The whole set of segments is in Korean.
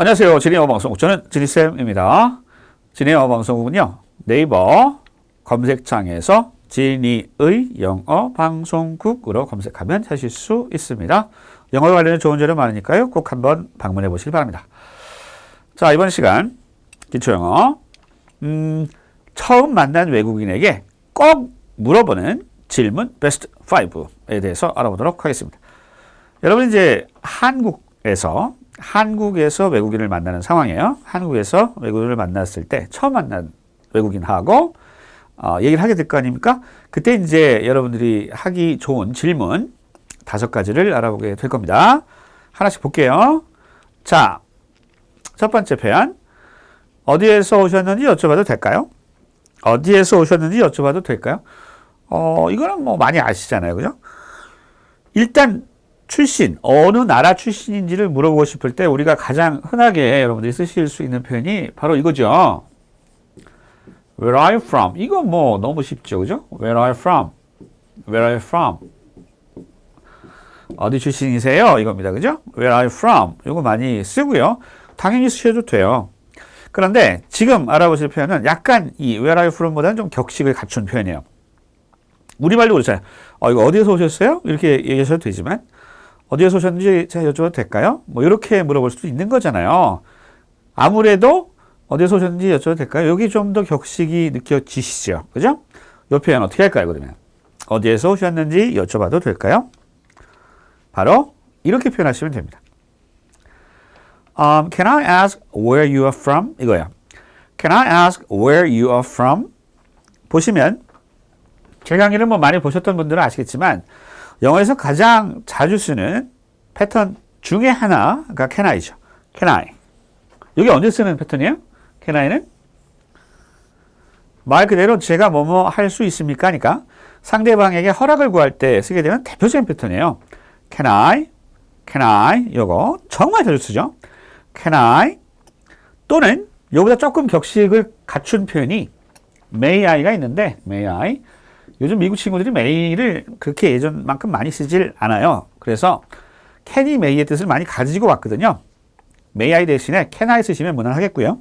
안녕하세요. 진이어 방송국. 저는 진이쌤입니다. 진이어 방송국은요. 네이버 검색창에서 진이의 영어 방송국으로 검색하면 하실 수 있습니다. 영어 관련된 좋은 자료 많으니까요. 꼭 한번 방문해 보시기 바랍니다. 자, 이번 시간 기초영어. 음, 처음 만난 외국인에게 꼭 물어보는 질문 베스트 5에 대해서 알아보도록 하겠습니다. 여러분 이제 한국에서 한국에서 외국인을 만나는 상황이에요. 한국에서 외국인을 만났을 때 처음 만난 외국인하고 어, 얘기를 하게 될 거 아닙니까? 그때 이제 여러분들이 하기 좋은 질문 다섯 가지를 알아보게 될 겁니다. 하나씩 볼게요. 자, 첫 번째 표현. 어디에서 오셨는지 여쭤봐도 될까요? 어디에서 오셨는지 여쭤봐도 될까요? 어, 이거는 뭐 많이 아시잖아요. 그죠? 일단 출신, 어느 나라 출신인지를 물어보고 싶을 때 우리가 가장 흔하게 여러분들이 쓰실 수 있는 표현이 바로 이거죠. Where are you from? 이거 뭐 너무 쉽죠. 그죠? Where are you from? Where are you from? 어디 출신이세요? 이겁니다. 그죠? Where are you from? 이거 많이 쓰고요. 당연히 쓰셔도 돼요. 그런데 지금 알아보실 표현은 약간 이 Where are you from보다는 좀 격식을 갖춘 표현이에요. 우리말로 그렇잖아요. 어, 이거 어디에서 오셨어요? 이렇게 얘기하셔도 되지만 어디에서 오셨는지 제가 여쭤봐도 될까요? 뭐 이렇게 물어볼 수도 있는 거잖아요. 아무래도 어디에서 오셨는지 여쭤봐도 될까요? 여기 좀 더 격식이 느껴지시죠? 그죠? 이 표현 어떻게 할까요, 그러면? 어디에서 오셨는지 여쭤봐도 될까요? 바로 이렇게 표현하시면 됩니다. Um, can I ask where you are from? 이거야. Can I ask where you are from? 보시면 제 강의를 뭐 많이 보셨던 분들은 아시겠지만 영어에서 가장 자주 쓰는 패턴 중에 하나가 can I죠. can I. 여기 언제 쓰는 패턴이에요? can I는 말 그대로 제가 뭐뭐 할 수 있습니까? 하니까 상대방에게 허락을 구할 때 쓰게 되는 대표적인 패턴이에요. can I, can I 요거 정말 자주 쓰죠. can I 또는 요보다 조금 격식을 갖춘 표현이 may I가 있는데 may I 요즘 미국 친구들이 may를 그렇게 예전만큼 많이 쓰질 않아요. 그래서 can이 may의 뜻을 많이 가지고 왔거든요. may I 대신에 can I 쓰시면 무난하겠고요.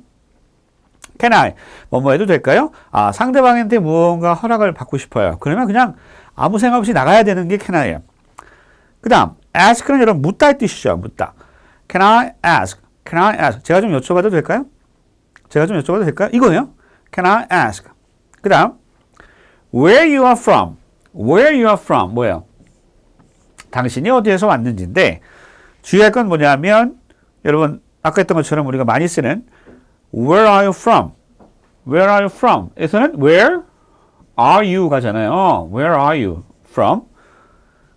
can I 뭐뭐 해도 될까요? 아 상대방한테 무언가 허락을 받고 싶어요. 그러면 그냥 아무 생각 없이 나가야 되는 게 can I예요. 그 다음 ask는 여러분 묻다의 뜻이죠. 묻다. Can I ask? Can I ask? 제가 좀 여쭤봐도 될까요? 제가 좀 여쭤봐도 될까요? 이거예요. Can I ask? 그 다음 Where you are from? Where you are from? 뭐예요? 당신이 어디에서 왔는지인데 주의할 건 뭐냐면 여러분 아까 했던 것처럼 우리가 많이 쓰는 Where are you from? Where are you from? 에서는 Where are you 가잖아요. Where are you from?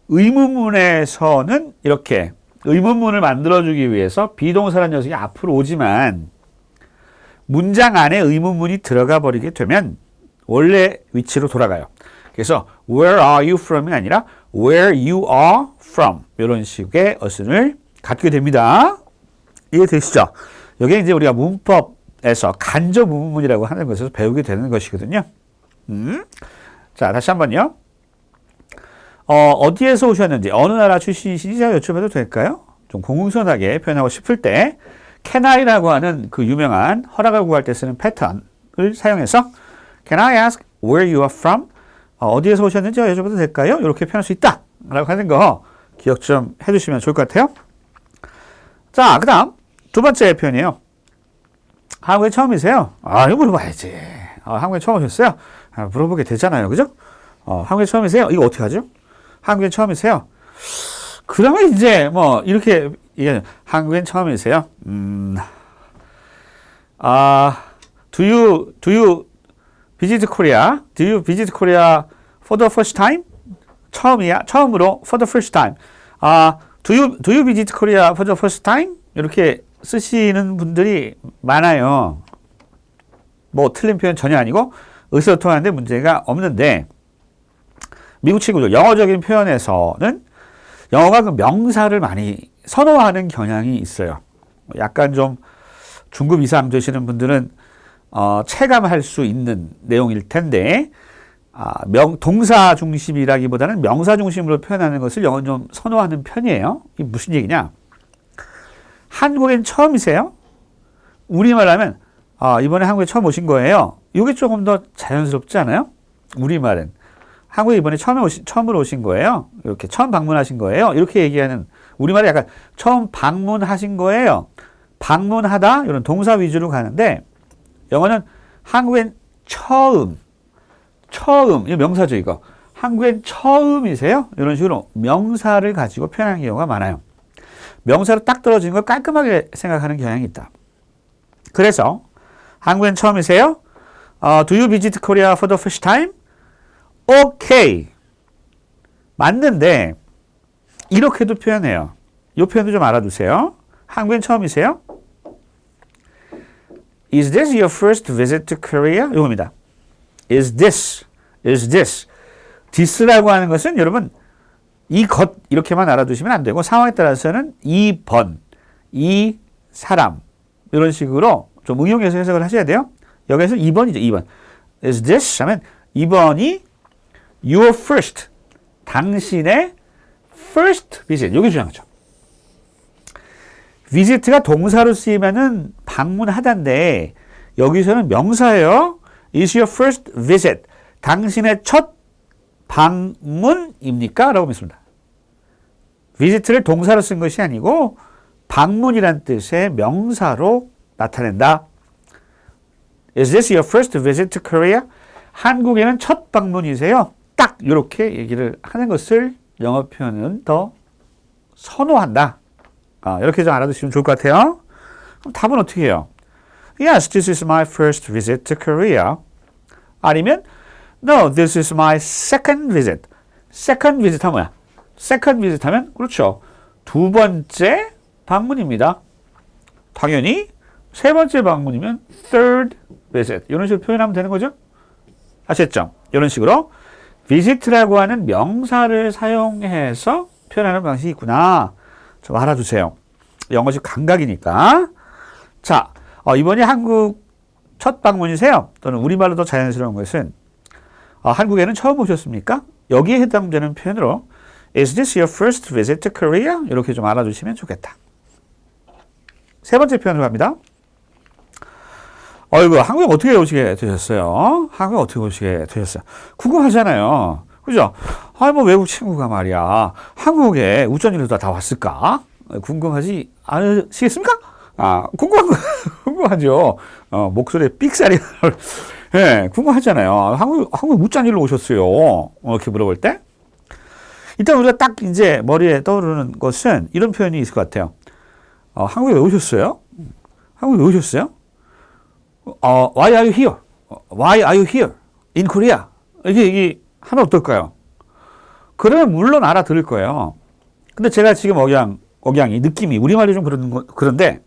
의문문에서는 이렇게 의문문을 만들어주기 위해서 비동사란 녀석이 앞으로 오지만 문장 안에 의문문이 들어가 버리게 되면 원래 위치로 돌아가요. 그래서 where are you from이 아니라 where you are from 이런 식의 어순을 갖게 됩니다. 이해되시죠? 여기 이제 우리가 문법에서 간접 의문문이라고 하는 것에서 배우게 되는 것이거든요. 음? 자, 다시 한번요. 어, 어디에서 오셨는지, 어느 나라 출신이신지 제가 여쭤봐도 될까요? 좀 공공선하게 표현하고 싶을 때, can I라고 하는 그 유명한 허락을 구할 때 쓰는 패턴을 사용해서 Can I ask where you are from? 어, 디에서 오셨는지 여쭤봐도 될까요? 이렇게 표현할 수 있다. 라고 하는 거 기억 좀 해두시면 좋을 것 같아요. 자, 그 다음 두 번째 표현이에요. 한국에 처음이세요? 아, 이거 물어봐야지. 어, 한국에 처음 오셨어요? 아, 물어보게 되잖아요. 그죠? 어, 한국에 처음이세요? 이거 어떻게 하죠? 한국에 처음이세요? 그러면 이제 뭐 이렇게 예, 한국엔 처음이세요? 음, 아, do you do you visit Korea? Do you visit Korea for the first time? 처음이야. 처음으로 for the first time. 아, do you do you visit Korea for the first time? 이렇게 쓰시는 분들이 많아요. 뭐 틀린 표현 전혀 아니고 의사소통하는데 문제가 없는데 미국 친구들 영어적인 표현에서는 영어가 그 명사를 많이 선호하는 경향이 있어요. 약간 좀 중급 이상 되시는 분들은 어, 체감할 수 있는 내용일 텐데 아, 명, 동사 중심이라기보다는 명사 중심으로 표현하는 것을 영어는 좀 선호하는 편이에요. 이게 무슨 얘기냐? 한국엔 처음이세요? 우리말 하면 아, 이번에 한국에 처음 오신 거예요. 이게 조금 더 자연스럽지 않아요? 우리말은 한국에 이번에 처음 오신 처음으로 오신 거예요. 이렇게 처음 방문하신 거예요. 이렇게 얘기하는 우리말이 약간 처음 방문하신 거예요. 방문하다 이런 동사 위주로 가는데 영어는 한국엔 처음 처음 이 명사죠 이거 한국엔 처음이세요? 이런 식으로 명사를 가지고 표현하는 경우가 많아요. 명사로 딱 떨어지는 걸 깔끔하게 생각하는 경향이 있다. 그래서 한국엔 처음이세요? 어, do you visit Korea for the first time? Okay. 맞는데 이렇게도 표현해요. 이 표현도 좀 알아두세요. 한국엔 처음이세요? Is this your first visit to Korea? 이겁니다. Is this, is this. this라고 하는 것은 여러분 이 것 이렇게만 알아두시면 안 되고 상황에 따라서는 이 번, 이 사람 이런 식으로 좀 응용해서 해석을 하셔야 돼요. 여기서 2번이죠. 2번. Is this 하면 2번이 your first 당신의 first visit 여기 중요하죠. Visit가 동사로 쓰이면은 방문하다인데 여기서는 명사예요. Is your first visit 당신의 첫 방문입니까? 라고 묻습니다. visit를 동사로 쓴 것이 아니고 방문이란 뜻의 명사로 나타낸다. Is this your first visit to Korea? 한국에는 첫 방문이세요? 딱 이렇게 얘기를 하는 것을 영어 표현은 더 선호한다. 아, 이렇게 좀 알아두시면 좋을 것 같아요. 그럼 답은 어떻게 해요? Yes, this is my first visit to Korea. 아니면 No, this is my second visit. second visit 하면 뭐야? second visit 하면 그렇죠. 두 번째 방문입니다. 당연히 세 번째 방문이면 third visit. 이런 식으로 표현하면 되는 거죠? 아셨죠? 이런 식으로 visit라고 하는 명사를 사용해서 표현하는 방식이 있구나. 좀 알아두세요. 영어식 감각이니까. 자, 어, 이번이 한국 첫 방문이세요? 또는 우리말로 더 자연스러운 것은 어, 한국에는 처음 오셨습니까? 여기에 해당되는 표현으로 Is this your first visit to Korea? 이렇게 좀 알아두시면 좋겠다. 세 번째 표현으로 갑니다. 어이구, 한국에 어떻게 오시게 되셨어요? 한국에 어떻게 오시게 되셨어요? 궁금하잖아요. 그죠? 아, 뭐 외국 친구가 말이야. 한국에 우전 일로 다 왔을까? 궁금하지 않으시겠습니까? 아, 궁금한 거, 궁금하죠. 어, 목소리에 삑사리. 예, 네, 궁금하잖아요. 한국, 한국 무짠 일로 오셨어요. 어, 이렇게 물어볼 때. 일단 우리가 딱 이제 머리에 떠오르는 것은 이런 표현이 있을 것 같아요. 어, 한국에 왜 오셨어요? 한국에 왜 오셨어요? 어, why are you here? Why are you here? In Korea? 이렇게 얘기하면 어떨까요? 그러면 물론 알아들을 거예요. 근데 제가 지금 억양, 억양이, 느낌이, 우리말이 좀 그런, 거, 그런데,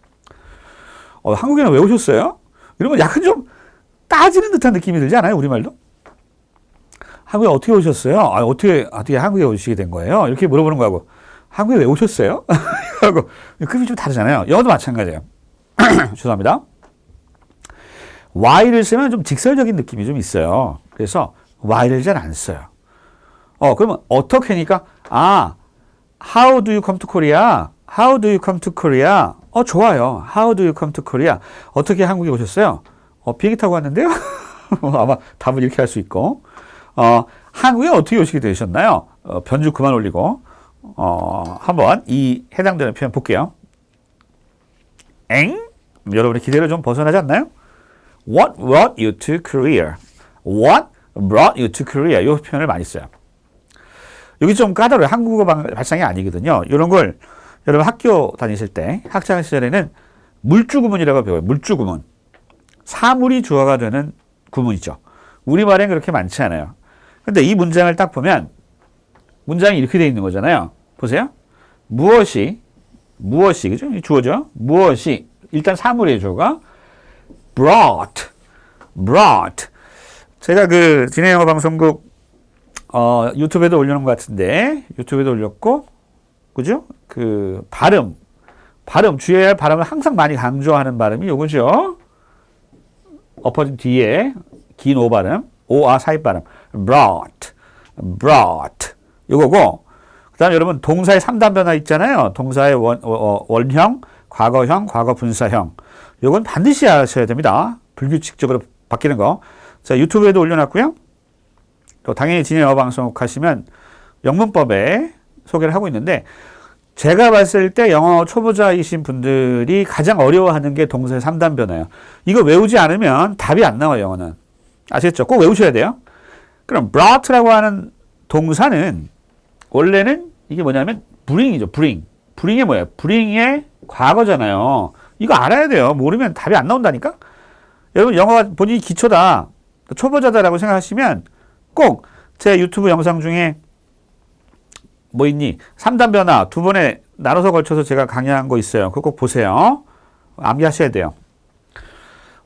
어, 한국에는 왜 오셨어요? 이러면 약간 좀 따지는 듯한 느낌이 들지 않아요? 우리말도? 한국에 어떻게 오셨어요? 아, 어떻게, 어떻게 한국에 오시게 된 거예요? 이렇게 물어보는 거하고, 한국에 왜 오셨어요? 하고, 급이 좀 다르잖아요. 영어도 마찬가지예요. 죄송합니다. why를 쓰면 좀 직설적인 느낌이 좀 있어요. 그래서 why를 잘 안 써요. 어, 그러면 어떻게니까, 아, how do you come to Korea? How do you come to Korea? 어, 좋아요. How do you come to Korea? 어떻게 한국에 오셨어요? 어, 비행기 타고 왔는데요? 아마 답을 이렇게 할 수 있고. 어, 한국에 어떻게 오시게 되셨나요? 어, 변주 그만 올리고. 어, 한번 이 해당되는 표현 볼게요. 엥? 여러분의 기대를 좀 벗어나지 않나요? What brought you to Korea? What brought you to Korea? 이 표현을 많이 써요. 여기 좀 까다로워요. 한국어 발상이 아니거든요. 이런 걸 여러분 학교 다니실 때 학창 시절에는 물주구문이라고 배워요. 물주구문. 사물이 주어가 되는 구문이죠. 우리말엔 그렇게 많지 않아요. 근데 이 문장을 딱 보면 문장이 이렇게 되어 있는 거잖아요. 보세요. 무엇이 무엇이 그죠? 주어죠. 무엇이 일단 사물의 주어가 brought brought 제가 그 진해영어 방송국 어, 유튜브에도 올려놓은 것 같은데 유튜브에도 올렸고 그죠? 그 발음 발음 주의해야 할 발음을 항상 많이 강조하는 발음이 요거죠. 엎어진 뒤에 긴 오 발음, 오아 사이 발음, brought, brought 요거고 그다음에 여러분 동사의 3단 변화 있잖아요. 동사의 원, 어, 원형, 과거형, 과거 분사형. 요건 반드시 아셔야 됩니다. 불규칙적으로 바뀌는 거. 자, 유튜브에도 올려놨고요. 또 당연히 진행 영어 방송 하시면 영문법에 소개를 하고 있는데 제가 봤을 때 영어 초보자이신 분들이 가장 어려워하는 게 동사의 3단 변화예요. 이거 외우지 않으면 답이 안 나와요, 영어는. 아시겠죠? 꼭 외우셔야 돼요. 그럼 brought라고 하는 동사는 원래는 이게 뭐냐면 bring이죠, bring. bring이 뭐예요? bring의 과거잖아요. 이거 알아야 돼요. 모르면 답이 안 나온다니까? 여러분, 영어가 본인이 기초다, 초보자다라고 생각하시면 꼭 제 유튜브 영상 중에 뭐 있니? 3단 변화 두 번에 나눠서 걸쳐서 제가 강의한 거 있어요. 그거 꼭 보세요. 암기하셔야 돼요.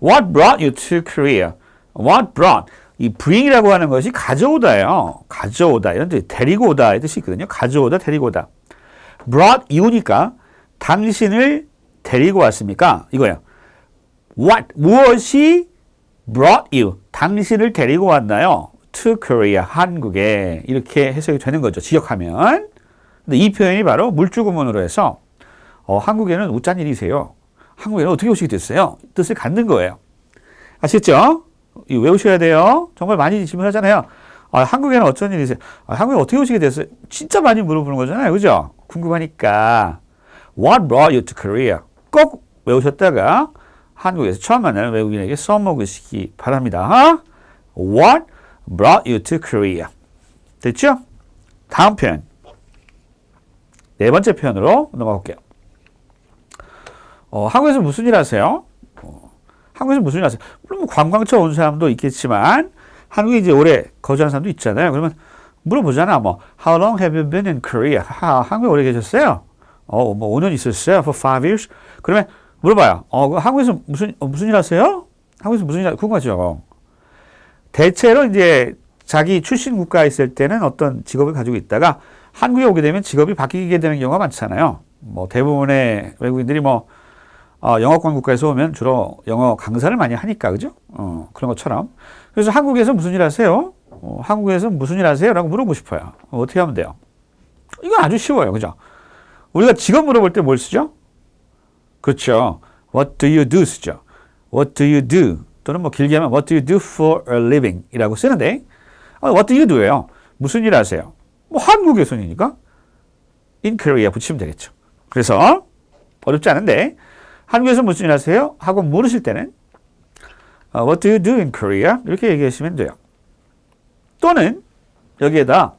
What brought you to Korea? What brought? 이 bring이라고 하는 것이 가져오다예요. 가져오다. 이런 뜻, 데리고 오다의 뜻이 있거든요. 가져오다, 데리고 오다. brought you니까 당신을 데리고 왔습니까? 이거예요. What? 무엇이 brought you? 당신을 데리고 왔나요? To Korea, 한국에. 이렇게 해석이 되는 거죠. 지역하면. 근데 이 표현이 바로 물주구문으로 해서 어, 한국에는 웃잔 일이세요. 한국에는 어떻게 오시게 됐어요? 뜻을 갖는 거예요. 아시겠죠? 외우셔야 돼요. 정말 많이 질문하잖아요. 아, 한국에는 어쩐 일이세요? 아, 한국에 어떻게 오시게 됐어요? 진짜 많이 물어보는 거잖아요. 그죠? 궁금하니까. What brought you to Korea? 꼭 외우셨다가 한국에서 처음 만나는 외국인에게 써먹으시기 바랍니다. What brought you to Korea? 됐죠? 다음 표현. 네 번째 표현으로 넘어가 볼게요. 어, 한국에서 무슨 일 하세요? 어, 한국에서 무슨 일 하세요? 물론 뭐 관광차 온 사람도 있겠지만 한국에 이제 오래 거주한 사람도 있잖아요. 그러면 물어보잖아. 뭐 How long have you been in Korea? 하, 한국에 오래 계셨어요? 어, 뭐 5년 있었어요. For five years? 그러면 물어봐요. 어, 그 한국에서 무슨 어, 무슨 일 하세요? 한국에서 무슨 일 궁금하죠? 대체로 이제 자기 출신 국가에 있을 때는 어떤 직업을 가지고 있다가 한국에 오게 되면 직업이 바뀌게 되는 경우가 많잖아요. 뭐 대부분의 외국인들이 뭐 어, 영어권 국가에서 오면 주로 영어 강사를 많이 하니까 그죠? 어, 그런 것처럼. 그래서 한국에서 무슨 일 하세요? 어, 한국에서 무슨 일 하세요? 라고 물어보고 싶어요. 어, 떻게 하면 돼요? 이건 아주 쉬워요. 그죠? 우리가 직업 물어볼 때 뭘 쓰죠? 그렇죠. What do you do 쓰죠. What do you do? 또는 뭐 길게 하면 What do you do for a living? 이라고 쓰는데 어, What do you do예요? 무슨 일 하세요? 뭐 한국에서니까 in Korea 붙이면 되겠죠. 그래서 어렵지 않은데 한국에서 무슨 일 하세요? 하고 물으실 때는 어, What do you do in Korea? 이렇게 얘기하시면 돼요. 또는 여기에다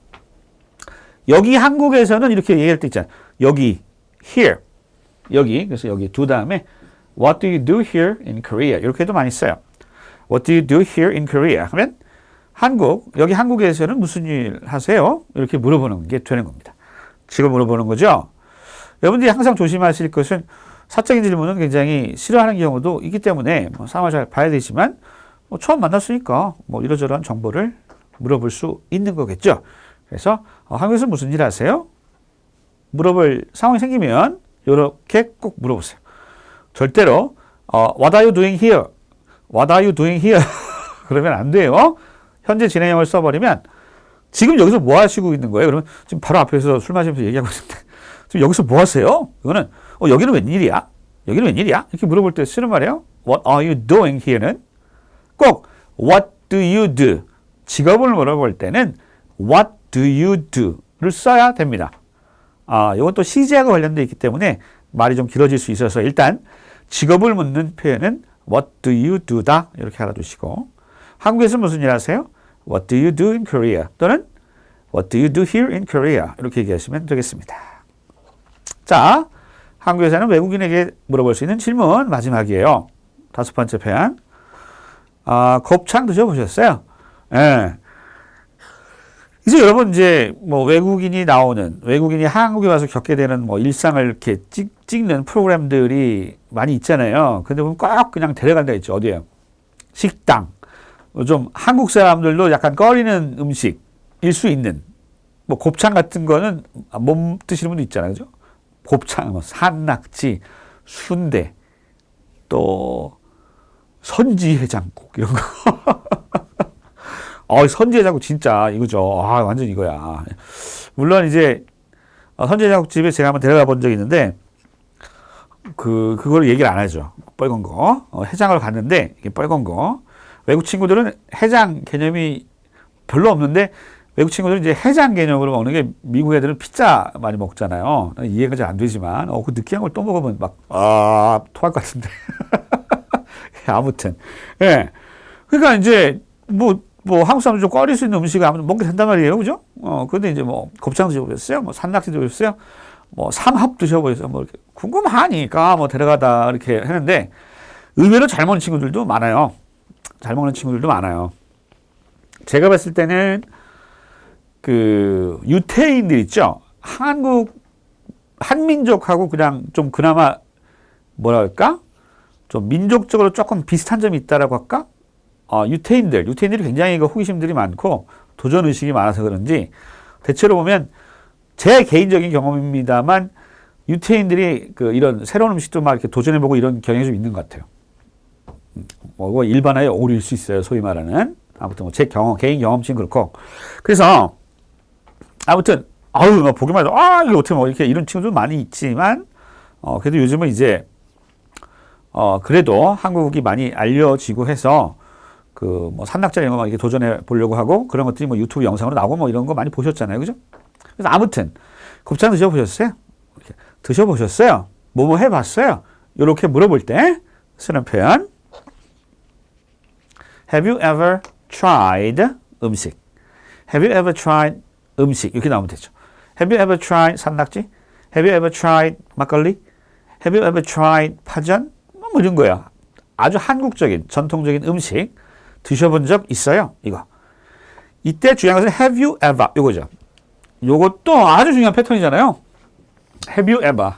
여기 한국에서는 이렇게 얘기할 때 있잖아요. 여기 here 여기 그래서 여기 두 다음에 What do you do here in Korea? 이렇게도 많이 써요. What do you do here in Korea? 하면 한국 여기 한국에서는 무슨 일 하세요? 이렇게 물어보는 게 되는 겁니다. 지금 물어보는 거죠. 여러분들이 항상 조심하실 것은 사적인 질문은 굉장히 싫어하는 경우도 있기 때문에 뭐 상황을 잘 봐야 되지만 뭐 처음 만났으니까 뭐 이러저러한 정보를 물어볼 수 있는 거겠죠. 그래서 어, 한국에서 무슨 일 하세요? 물어볼 상황이 생기면 이렇게 꼭 물어보세요. 절대로 어, What are you doing here? What are you doing here? 그러면 안 돼요. 현재 진행형을 써버리면 지금 여기서 뭐 하시고 있는 거예요? 그러면 지금 바로 앞에서 술 마시면서 얘기하고 있는데 지금 여기서 뭐 하세요? 이거는 어, 여기는 웬일이야? 여기는 웬일이야? 이렇게 물어볼 때 쓰는 말이에요. What are you doing here는 꼭 What do you do? 직업을 물어볼 때는 What do you do?를 써야 됩니다. 아, 또 시제하고 관련되어 있기 때문에 말이 좀 길어질 수 있어서 일단 직업을 묻는 표현은 What do you do다 이렇게 알아두시고 한국에서 무슨 일 하세요? What do you do in Korea? 또는 What do you do here in Korea? 이렇게 얘기하시면 되겠습니다. 자, 한국에 사는 외국인에게 물어볼 수 있는 질문 마지막이에요. 다섯 번째 표현. 아, 곱창 드셔보셨어요? 예. 이제 여러분 이제 뭐 외국인이 나오는 외국인이 한국에 와서 겪게 되는 뭐 일상을 이렇게 찍, 찍는 프로그램들이 많이 있잖아요. 근데 보면 꼭 그냥 데려간다 있죠. 어디에요? 식당. 좀 한국 사람들도 약간 꺼리는 음식일 수 있는 뭐 곱창 같은 거는 못 드시는 분도 있잖아요. 그죠? 곱창, 뭐 산낙지, 순대, 또 선지해장국 이런 거. 어, 선지해장국 진짜 이거죠. 아, 완전 이거야. 물론 이제 어, 선지해장국 집에 제가 한번 데려가 본 적이 있는데 그 그걸 얘기를 안 하죠. 빨간 거 어, 해장을 갔는데 이게 빨간 거 외국 친구들은 해장 개념이 별로 없는데 외국 친구들은 이제 해장 개념으로 먹는 게 미국 애들은 피자 많이 먹잖아요. 이해가 잘 안 되지만 어, 그 느끼한 걸 또 먹으면 막 아 토할 것 같은데 아무튼 예 그러니까 이제 뭐 뭐 한국 사람들 좀 꺼릴 수 있는 음식을 아무튼 먹게 된단 말이에요, 그죠? 어 근데 이제 뭐 곱창 드셔보셨어요? 뭐 산낙지 드셔보셨어요? 뭐 삼합 드셔보셨어요? 뭐 이렇게 궁금하니까 뭐 데려가다 이렇게 했는데 의외로 잘 먹는 친구들도 많아요. 잘 먹는 친구들도 많아요. 제가 봤을 때는 그 유태인들 있죠. 한국 한민족하고 그냥 좀 그나마 뭐랄까 좀 민족적으로 조금 비슷한 점이 있다라고 할까? 어, 유태인들, 유태인들이 굉장히 그 호기심들이 많고 도전 의식이 많아서 그런지 대체로 보면 제 개인적인 경험입니다만 유태인들이 그 이런 새로운 음식도 막 이렇게 도전해보고 이런 경향이 좀 있는 것 같아요. 음, 뭐 일반화에 어울릴 수 있어요. 소위 말하는 아무튼 뭐 제 경험, 개인 경험치는 그렇고 그래서 아무튼 아유 막 보기만 해도 아 이거 어떻게 뭐 이렇게 이런 친구들 많이 있지만 어 그래도 요즘은 이제 어 그래도 한국이 많이 알려지고 해서 그 뭐 산낙자 이런 거 이렇게 도전해 보려고 하고 그런 것들이 뭐 유튜브 영상으로 나오고 뭐 이런 거 많이 보셨잖아요, 그죠? 그래서 아무튼 곱창 드셔보셨어요? 이렇게 드셔보셨어요? 뭐뭐 해봤어요? 이렇게 물어볼 때 쓰는 표현 Have you ever tried 음식? Have you ever tried 음식? 이렇게 나오면 되죠. Have you ever tried 산낙지? Have you ever tried 막걸리? Have you ever tried 파전? 뭐 이런 거야. 아주 한국적인 전통적인 음식 드셔본 적 있어요? 이거. 이때 중요한 것은 have you ever 이거죠. 요것도 아주 중요한 패턴이잖아요. Have you ever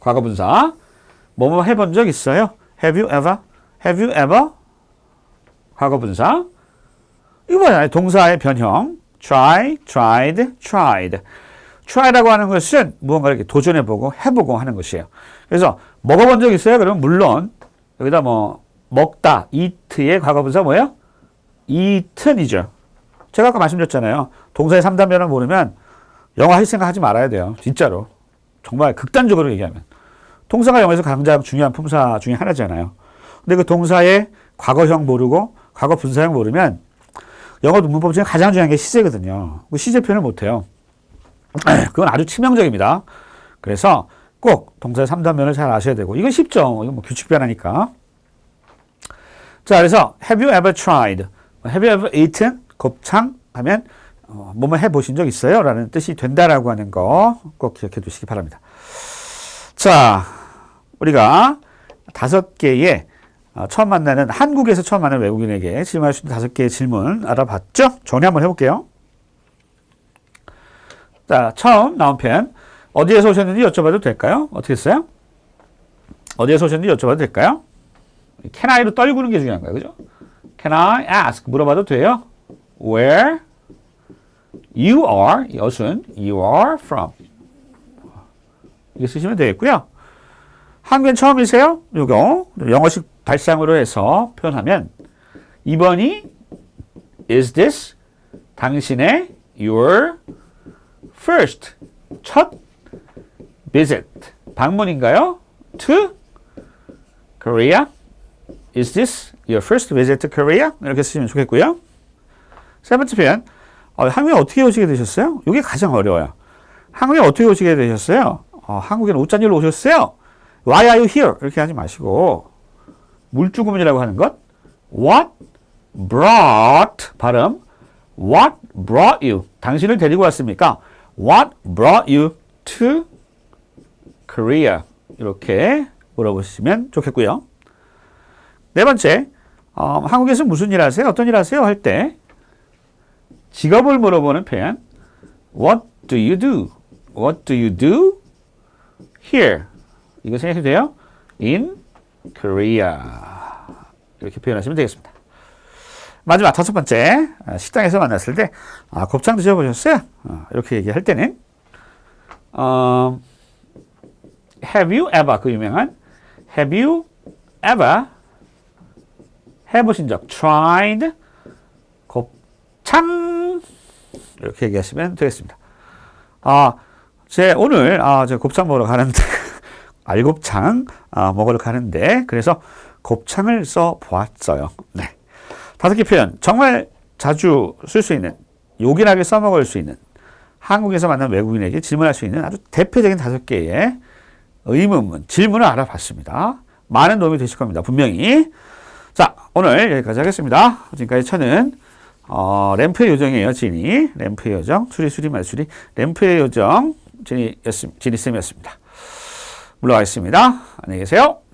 과거 분사 뭐뭐 해본 적 있어요? Have you ever? Have you ever? 과거 분사 이거 뭐야? 동사의 변형 try, tried, tried. try라고 하는 것은 무언가를 이렇게 도전해보고 해보고 하는 것이에요. 그래서 먹어본 적 있어요? 그러면 물론 여기다 뭐 먹다, eat의 과거 분사 뭐예요? eaten이죠. 제가 아까 말씀드렸잖아요. 동사의 3단 변을 모르면 영어 할 생각 하지 말아야 돼요. 진짜로. 정말 극단적으로 얘기하면. 동사가 영어에서 가장 중요한 품사 중에 하나잖아요. 근데 그 동사의 과거형 모르고 과거 분사형 모르면 영어 문법 중에 가장 중요한 게 시제거든요. 그 시제 표현을 못해요. 그건 아주 치명적입니다. 그래서 꼭 동사의 3단면을 잘 아셔야 되고 이건 쉽죠. 이건 뭐 규칙 변화니까. 자, 그래서 have you ever tried? have you ever eaten? 곱창 하면 어, 뭐뭐 해보신 적 있어요? 라는 뜻이 된다라고 하는 거 꼭 기억해 두시기 바랍니다. 자, 우리가 다섯 개의 어, 처음 만나는 한국에서 처음 만나는 외국인에게 질문할 수 있는 다섯 개의 질문 알아봤죠? 정리 한번 해볼게요. 자, 처음 나온 편 어디에서 오셨는지 여쭤봐도 될까요? 어떻게 했어요? 어디에서 오셨는지 여쭤봐도 될까요? Can I로 떨구는 게 중요한 거예요. 그죠? Can I ask? 물어봐도 돼요? Where you are, 여순, you are from. 이게 쓰시면 되겠고요. 한국엔 처음이세요? 요거 영어식 발상으로 해서 표현하면 2번이 is this 당신의 your first 첫 visit 방문인가요? to Korea? Is this your first visit to Korea? 이렇게 쓰시면 좋겠고요. 세 번째 표현 어, 한국에 어떻게 오시게 되셨어요? 이게 가장 어려워요. 한국에 어떻게 오시게 되셨어요? 어, 한국에는 어쩐 일로 오셨어요? Why are you here? 이렇게 하지 마시고 물주구문이라고 하는 것 What brought 발음 What brought you? 당신을 데리고 왔습니까? What brought you to Korea? 이렇게 물어보시면 좋겠고요. 네 번째, 어, 한국에서 무슨 일 하세요? 어떤 일 하세요? 할 때 직업을 물어보는 표현 What do you do? What do you do here? 이거 생각해도 돼요? In Korea. 이렇게 표현하시면 되겠습니다. 마지막 다섯 번째, 식당에서 만났을 때, 아, 곱창 드셔보셨어요? 어, 이렇게 얘기할 때는, 어, have you ever, 그 유명한, have you ever 해보신 적, tried, 곱창, 이렇게 얘기하시면 되겠습니다. 아, 제 오늘, 아, 저 곱창 먹으러 가는데, 알곱창 어, 먹으러 가는데 그래서 곱창을 써 보았어요. 네. 다섯 개 표현 정말 자주 쓸 수 있는 요긴하게 써 먹을 수 있는 한국에서 만난 외국인에게 질문할 수 있는 아주 대표적인 다섯 개의 의문문, 질문을 알아봤습니다. 많은 도움이 되실 겁니다. 분명히. 자, 오늘 여기까지 하겠습니다. 지금까지 저는 어, 램프의 요정이에요, 진이. 램프의 요정, 수리 수리 말수리, 램프의 요정, 진이였습, 진이쌤이었습니다. 물러가겠습니다. 안녕히 계세요.